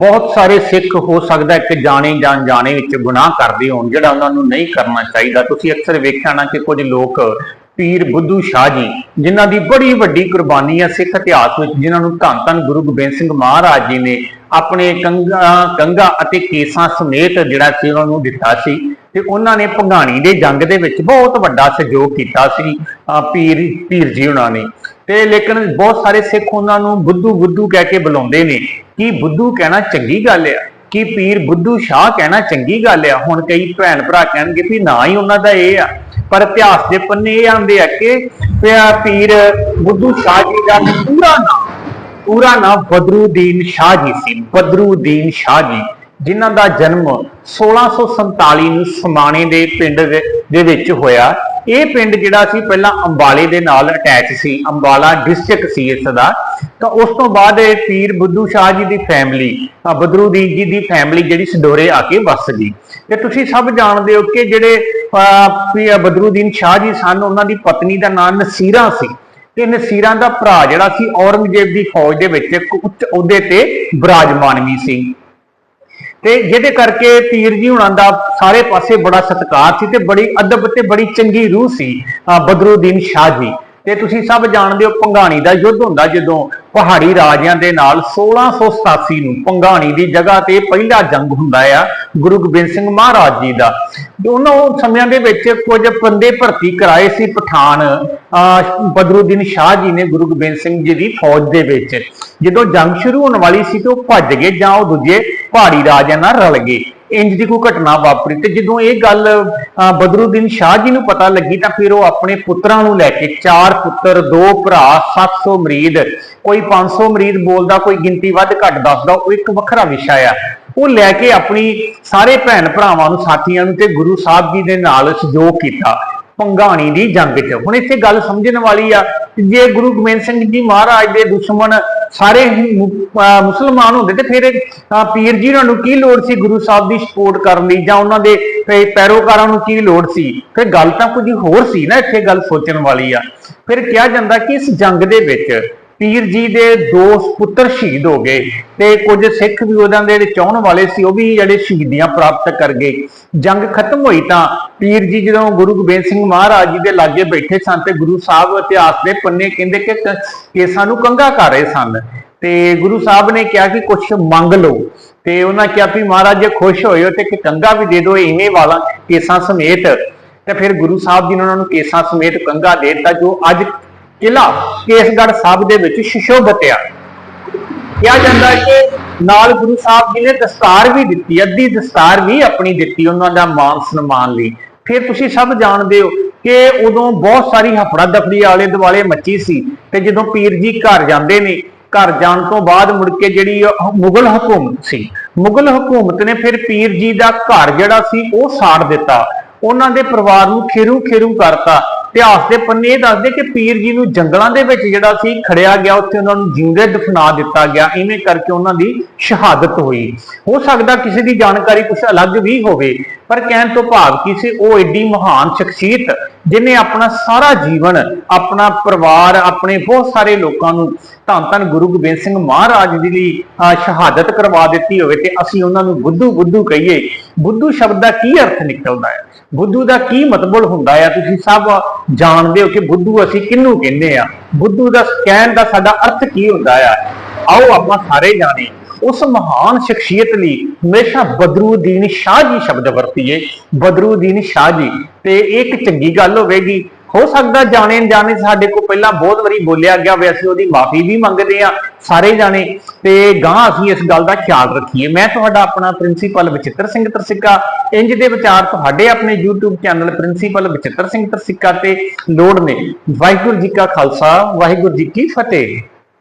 ਬਹੁਤ ਸਾਰੇ ਸਿੱਖ ਹੋ ਸਕਦਾ ਹੈ ਕਿ ਜਾਣੇ ਜਾਂ ਜਾਣੇ ਵਿੱਚ ਗੁਨਾਹ ਕਰਦੇ ਹੋਣ, ਜਿਹੜਾ ਉਹਨਾਂ ਨੂੰ ਨਹੀਂ ਕਰਨਾ ਚਾਹੀਦਾ। ਤੁਸੀਂ ਅਕਸਰ ਵੇਖਿਆ ਨਾ ਕਿ ਕੁਝ ਲੋਕ ਪੀਰ, ਬੁੱਧੂ, ਸ਼ਾਹ ਜੀ, ਜਿਨ੍ਹਾਂ ਦੀ ਬੜੀ ਵੱਡੀ ਕੁਰਬਾਨੀ ਹੈ ਸਿੱਖ ਇਤਿਹਾਸ ਵਿੱਚ, ਜਿਨ੍ਹਾਂ ਨੂੰ ਧੰਨ ਧੰਨ ਗੁਰੂ ਗੋਬਿੰਦ ਸਿੰਘ ਮਹਾਰਾਜ ਜੀ ਨੇ ਆਪਣੇ ਕੰਗਾ ਕੰਗਾ ਅਤੇ ਕੇਸਾਂ ਸਮੇਤ ਜਿਹੜਾ ਸੀ, ਉਹਨਾਂ ਨੂੰ ਦਿੱਤਾ ਸੀ। ਤੇ ਉਹਨਾਂ ਨੇ ਭੰਗਾਣੀ ਦੇ ਜੰਗ ਦੇ ਵਿੱਚ ਬਹੁਤ ਵੱਡਾ ਸਹਿਯੋਗ ਕੀਤਾ ਸੀ ਪੀਰ ਪੀਰ ਜੀ ਉਹਨਾਂ ਨੇ। ਤੇ ਲੇਕਿਨ ਬਹੁਤ ਸਾਰੇ ਸਿੱਖ ਉਹਨਾਂ ਨੂੰ ਬੁੱਧੂ ਬੁੱਧੂ ਕਹਿ ਕੇ ਬੁਲਾਉਂਦੇ ਨੇ ਕਿ ਬੁੱਧੂ ਕਹਿਣਾ ਚੰਗੀ ਗੱਲ ਆ, ਕਿ ਪੀਰ ਬੁੱਧੂ ਸ਼ਾਹ ਕਹਿਣਾ ਚੰਗੀ ਗੱਲ ਆ। ਹੁਣ ਕਈ ਭੈਣ ਭਰਾ ਕਹਿਣਗੇ ਵੀ ਨਾ ਹੀ ਉਹਨਾਂ ਦਾ ਇਹ ਆ, ਪਰ ਇਤਿਹਾਸ ਦੇ ਪੰਨੇ ਇਹ ਆਉਂਦੇ ਆ ਕਿ ਪੀਰ ਬੁੱਧੂ ਸ਼ਾਹ ਜੀ ਦਾ ਪੂਰਾ ਨਾਮ ਪੂਰਾ ਨਾਮ ਬਦਰੂਦੀਨ ਸ਼ਾਹ ਜੀ ਸੀ, ਬਦਰੂਦੀਨ ਸ਼ਾਹ ਜੀ। ਜਿਨ੍ਹਾਂ ਦਾ ਜਨਮ 1647 ਨੂੰ ਸਮਾਣੇ ਦੇ ਪਿੰਡ ਦੇ ਵਿੱਚ ਹੋਇਆ। ਇਹ ਪਿੰਡ ਜਿਹੜਾ ਸੀ ਪਹਿਲਾਂ ਅੰਬਾਲੇ ਦੇ ਨਾਲ ਅਟੈਚ ਸੀ ਅੰਬਾਲਾ ਡਿਸਟ੍ਰਿਕਟ ਸੀ ਇਸ ਦਾ ਤਾਂ ਉਸ ਤੋਂ ਬਾਅਦ ਇਹ ਪੀਰ ਬੁੱਧੂ ਸ਼ਾਹ ਜੀ ਦੀ ਫੈਮਿਲੀ ਬਦਰੂਦੀਨ ਜੀ ਦੀ ਫੈਮਿਲੀ ਜਿਹੜੀ ਸਡੋਰੇ ਆ ਕੇ ਵਸ ਗਈ। ਤੇ ਤੁਸੀਂ ਸਭ ਜਾਣਦੇ ਹੋ ਕਿ ਜਿਹੜੇ ਅਹ, ਪੀ- ਬਦਰੂਦੀਨ ਸ਼ਾਹ ਜੀ ਸਨ ਉਹਨਾਂ ਦੀ ਪਤਨੀ ਦਾ ਨਾਮ ਨਸੀਰਾ ਸੀ। ਤੇ ਨਸੀਰਾਂ ਦਾ ਭਰਾ ਜਿਹੜਾ ਸੀ ਔਰੰਗਜ਼ੇਬ ਦੀ ਫੌਜ ਦੇ ਵਿੱਚ ਇੱਕ ਉੱਚ ਅਹੁਦੇ ਤੇ ਬਿਰਾਜਮਾਨ ਵੀ ਸੀ। ਤੇ ਜਿਹਦੇ ਕਰਕੇ ਪੀਰ ਜੀ ਹੁਣਾਂ ਦਾ ਸਾਰੇ ਪਾਸੇ ਬੜਾ ਸਤਿਕਾਰ ਸੀ ਤੇ ਬੜੀ ਅਦਬ ਤੇ ਬੜੀ ਚੰਗੀ ਰੂਹ ਸੀ, ਅਹ ਸ਼ਾਹ ਜੀ। ਤੇ ਤੁਸੀਂ ਸਭ ਜਾਣਦੇ ਹੋ ਪੰਗਾਣੀ ਦਾ ਯੁੱਧ ਹੁੰਦਾ ਜਦੋਂ ਪਹਾੜੀ ਰਾਜਿਆਂ ਦੇ ਨਾਲ 1687 ਨੂੰ ਪੰਗਾਣੀ ਦੀ ਜਗ੍ਹਾ ਤੇ ਪਹਿਲਾ ਜੰਗ ਹੁੰਦਾ ਆ। ਗੁਰੂ ਗੋਬਿੰਦ ਸਿੰਘ ਮਹਾਰਾਜ ਜੀ ਦਾ। ਉਹਨਾਂ ਸਮਿਆਂ ਦੇ ਵਿੱਚ ਕੁਝ ਬੰਦੇ ਭਰਤੀ ਕਰਾਏ ਸੀ ਪਠਾਨ ਅਹ ਬਦਰੁਦੀਨ ਸ਼ਾਹ ਜੀ ਨੇ ਗੁਰੂ ਗੋਬਿੰਦ ਸਿੰਘ ਜੀ ਦੀ ਫੌਜ ਦੇ ਵਿੱਚ। ਜਦੋਂ ਜੰਗ ਸ਼ੁਰੂ ਹੋਣ ਵਾਲੀ ਸੀ ਤੇ ਉਹ ਭੱਜ ਗਏ ਜਾਂ ਉਹ ਦੂਜੇ ਪਹਾੜੀ ਰਾਜਿਆਂ ਨਾਲ ਰਲ ਗਏ। ਇੰਜ ਦੀ ਕੋਈ ਘਟਨਾ ਵਾਪਰੀ ਤੇ ਜਦੋਂ ਇਹ ਗੱਲ ਅਹ, ਬਦਰੁਦੀਨ ਸ਼ਾਹ ਜੀ ਨੂੰ ਪਤਾ ਲੱਗੀ ਤਾਂ ਫਿਰ ਉਹ ਆਪਣੇ ਪੁੱਤਰਾਂ ਨੂੰ ਲੈ ਕੇ ਚਾਰ ਪੁੱਤਰ ਦੋ ਭਰਾ 700 ਮਰੀਦ ਕੋਈ 500 ਮਰੀਦ ਬੋਲਦਾ ਕੋਈ ਗਿਣਤੀ ਵੱਧ ਘੱਟ ਦੱਸਦਾ ਉਹ ਇੱਕ ਵੱਖਰਾ ਵਿਸ਼ਾ ਆ। ਉਹ ਲੈ ਕੇ ਆਪਣੀ ਸਾਰੇ ਭੈਣ ਭਰਾਵਾਂ ਨੂੰ, ਸਾਥੀਆਂ ਨੂੰ ਤੇ ਗੁਰੂ ਸਾਹਿਬ ਜੀ ਦੇ ਨਾਲ ਸਹਿਯੋਗ ਕੀਤਾ ਪੰਗਾਣੀ ਦੀ ਜੰਗ 'ਚ। ਹੁਣ ਇੱਥੇ ਗੱਲ ਸਮਝਣ ਵਾਲੀ ਆ ਜੇ ਗੁਰੂ ਗੋਬਿੰਦ ਸਿੰਘ ਜੀ ਮਹਾਰਾਜ ਦੇ ਦੁਸ਼ਮਣ ਸਾਰੇ ਅਹ, ਮੁਸਲਮਾਨ ਹੁੰਦੇ ਤੇ ਫਿਰ ਪੀਰ ਜੀ ਉਹਨਾਂ ਨੂੰ ਕੀ ਲੋੜ ਸੀ ਗੁਰੂ ਸਾਹਿਬ ਦੀ ਸਪੋਰਟ ਕਰਨ ਦੀ ਜਾਂ ਉਹਨਾਂ ਦੇ ਪੈਰੋਕਾਰਾਂ ਨੂੰ ਕੀ ਲੋੜ ਸੀ? ਫਿਰ ਗੱਲ ਤਾਂ ਕੁਝ ਹੋਰ ਸੀ ਨਾ ਇੱਥੇ ਗੱਲ ਸੋਚਣ ਵਾਲੀ ਆ। ਫਿਰ ਕਿਹਾ ਜਾਂਦਾ ਕਿ ਇਸ ਜੰਗ ਦੇ ਵਿੱਚ ਪੀਰ ਜੀ ਦੇ ਦੋ ਪੁੱਤਰ ਸ਼ਹੀਦ ਹੋ ਗਏ ਤੇ ਕੁਝ ਸਿੱਖ ਵੀ ਉਹਨਾਂ ਦੇ ਚਾਹਣ ਵਾਲੇ ਸੀ, ਉਹ ਵੀ ਜਿਹੜੇ ਸ਼ਹੀਦੀਆਂ ਪ੍ਰਾਪਤ ਕਰ ਗਏ। ਜੰਗ ਖਤਮ ਹੋਈ ਤਾਂ ਪੀਰ ਜੀ ਜਦੋਂ ਗੁਰੂ ਗੋਬਿੰਦ ਸਿੰਘ ਮਹਾਰਾਜ ਜੀ ਦੇ ਲਾਗੇ ਬੈਠੇ ਸਨ ਤੇ ਗੁਰੂ ਸਾਹਿਬ ਇਤਿਹਾਸ ਦੇ ਪੰਨੇ ਕਹਿੰਦੇ ਕਿ ਕੇਸਾਂ ਨੂੰ ਕੰਗਾ ਕਰ ਰਹੇ ਸਨ। ਤੇ ਗੁਰੂ ਸਾਹਿਬ ਨੇ ਕਿਹਾ ਕਿ ਕੁਝ ਮੰਗ ਲਓ। ਤੇ ਉਹਨਾਂ ਕਿਹਾ ਵੀ ਮਹਾਰਾਜ ਜੇ ਖੁਸ਼ ਹੋਏ ਹੋ ਤੇ ਕਿ ਕੰਗਾ ਵੀ ਦੇ ਦਿਓ ਇਵੇਂ ਵਾਲਾ ਕੇਸਾਂ ਸਮੇਤ। ਤੇ ਫਿਰ ਗੁਰੂ ਸਾਹਿਬ ਜੀ ਨੇ ਉਹਨਾਂ ਨੂੰ ਕੇਸਾਂ ਸਮੇਤ ਕੰਗਾ ਦੇ ਦਿੱਤਾ ਜੋ ਅੱਜ ਕਿਲਾ ਕੇਸਗੜ੍ਹ ਸਾਹਿਬ ਦੇ ਵਿੱਚ ਸ਼ਿਸ਼ੋਭਤ ਕਿਹਾ ਜਾਂਦਾ ਹੈ ਕਿ ਨਾਲ ਗੁਰੂ ਸਾਹਿਬ ਜੀ ਨੇ ਦਸਤਾਰ ਵੀ ਦਿੱਤੀ, ਅੱਧੀ ਦਸਤਾਰ ਵੀ ਆਪਣੀ ਦਿੱਤੀ ਉਹਨਾਂ ਦਾ ਮਾਨ ਸਨਮਾਨ ਲਈ। ਫਿਰ ਤੁਸੀਂ ਸਭ ਜਾਣਦੇ ਹੋ ਕਿ ਉਦੋਂ ਬਹੁਤ ਸਾਰੀ ਹਫੜਾ ਦਫੜੀ ਆਲੇ ਦੁਆਲੇ ਮੱਚੀ ਸੀ ਤੇ ਜਦੋਂ ਪੀਰ ਜੀ ਘਰ ਜਾਂਦੇ ਨੇ, ਘਰ ਜਾਣ ਤੋਂ ਬਾਅਦ ਮੁੜ ਕੇ ਜਿਹੜੀ ਮੁਗਲ ਹਕੂਮਤ ਸੀ, ਮੁਗਲ ਹਕੂਮਤ ਨੇ ਫਿਰ ਪੀਰ ਜੀ ਦਾ ਘਰ ਜਿਹੜਾ ਸੀ ਉਹ ਸਾੜ ਦਿੱਤਾ। ਉਹਨਾਂ ਦੇ ਪਰਿਵਾਰ ਨੂੰ ਖੇਰੂ ਖੇਰੂ ਕਰਤਾ। ਇਤਿਹਾਸ ਦੇ ਪੰਨੇ ਇਹ ਦੱਸਦੇ ਕਿ ਪੀਰ ਜੀ ਨੂੰ ਜੰਗਲਾਂ ਦੇ ਵਿੱਚ ਜਿਹੜਾ ਸੀ ਖੜਿਆ ਗਿਆ, ਉੱਥੇ ਉਹਨਾਂ ਨੂੰ ਜਿੰਦੇ ਦਫਨਾ ਦਿੱਤਾ ਗਿਆ। ਇਵੇਂ ਕਰਕੇ ਉਹਨਾਂ ਦੀ ਸ਼ਹਾਦਤ ਹੋਈ। ਹੋ ਸਕਦਾ ਕਿਸੇ ਦੀ ਜਾਣਕਾਰੀ ਕੁਝ ਅਲੱਗ ਵੀ ਹੋਵੇ, ਪਰ ਕਹਿਣ ਤੋਂ ਭਾਵ ਕੀ ਸੀ ਉਹ ਏਡੀ ਮਹਾਨ ਸ਼ਖਸੀਅਤ ਜਿਨੇ ਆਪਣਾ ਸਾਰਾ ਜੀਵਨ, ਆਪਣਾ ਪਰਿਵਾਰ, ਆਪਣੇ ਬਹੁਤ ਸਾਰੇ ਲੋਕਾਂ ਨੂੰ ਧੰਨ ਧੰਨ ਗੁਰੂ ਗੋਬਿੰਦ ਸਿੰਘ ਮਹਾਰਾਜ ਦੀ ਲਈ ਸ਼ਹਾਦਤ ਕਰਵਾ ਦਿੱਤੀ ਹੋਵੇ ਤੇ ਅਸੀਂ ਉਹਨਾਂ ਨੂੰ ਬੁੱਧੂ ਬੁੱਧੂ ਕਹੀਏ। ਬੁੱਧੂ ਸ਼ਬਦ ਦਾ ਕੀ ਅਰਥ ਨਿਕਲਦਾ ਹੈ? ਬੁੱਧੂ ਦਾ ਕੀ ਮਤਲਬ ਹੁੰਦਾ ਹੈ? ਤੁਸੀਂ ਸਭ ਜਾਣਦੇ ਹੋ ਕਿ ਬੁੱਧੂ ਅਸੀਂ ਕਿਹਨੂੰ ਕਹਿੰਦੇ ਆ ਬੁੱਧੂ ਦਾ ਕਹਿਣ ਦਾ ਸਾਡਾ ਅਰਥ ਕੀ ਹੁੰਦਾ ਆ ਆਓ ਆਪਾਂ ਸਾਰੇ ਜਾਣੇ ਉਸ ਮਹਾਨ ਸ਼ਖਸੀਅਤ ਲਈ ਹਮੇਸ਼ਾ ਬਦਰੂਦੀਨ ਸ਼ਾਹ ਜੀ ਸ਼ਬਦ ਵਰਤੀਏ। ਬਦਰੂਦੀਨ ਸ਼ਾਹ ਜੀ, ਤੇ ਇਹ ਇੱਕ ਚੰਗੀ ਗੱਲ ਹੋਵੇਗੀ। ਹੋ ਸਕਦਾ ਜਾਣੇ ਜਾਣੇ ਸਾਡੇ ਕੋਲ ਪਹਿਲਾਂ ਬਹੁਤ ਵਾਰੀ ਬੋਲਿਆ ਗਿਆ ਹੋਵੇ ਅਸੀਂ ਉਹਦੀ ਮਾਫੀ ਵੀ ਮੰਗਦੇ ਆ ਸਾਰੇ ਜਾਣੇ। ਤੇ ਗਾਂ ਅਸੀਂ ਇਸ ਗੱਲ ਦਾ ਖਿਆਲ ਰੱਖੀਏ। ਮੈਂ ਤੁਹਾਡਾ ਆਪਣਾ ਪ੍ਰਿੰਸੀਪਲ ਵਿਚਿੱਤਰ ਸਿੰਘ ਤਰਸਿੱਕਾ ਇੰਜ ਦੇ ਵਿਚਾਰ ਤੁਹਾਡੇ ਆਪਣੇ YouTube channel principal Vichittar Singh Tarsikka ਤੇ ਲੋੜ ਨੇ। ਵਾਹਿਗੁਰੂ ਜੀ ਕਾ ਖਾਲਸਾ, ਵਾਹਿਗੁਰੂ ਜੀ ਕੀ ਫਤਿਹ।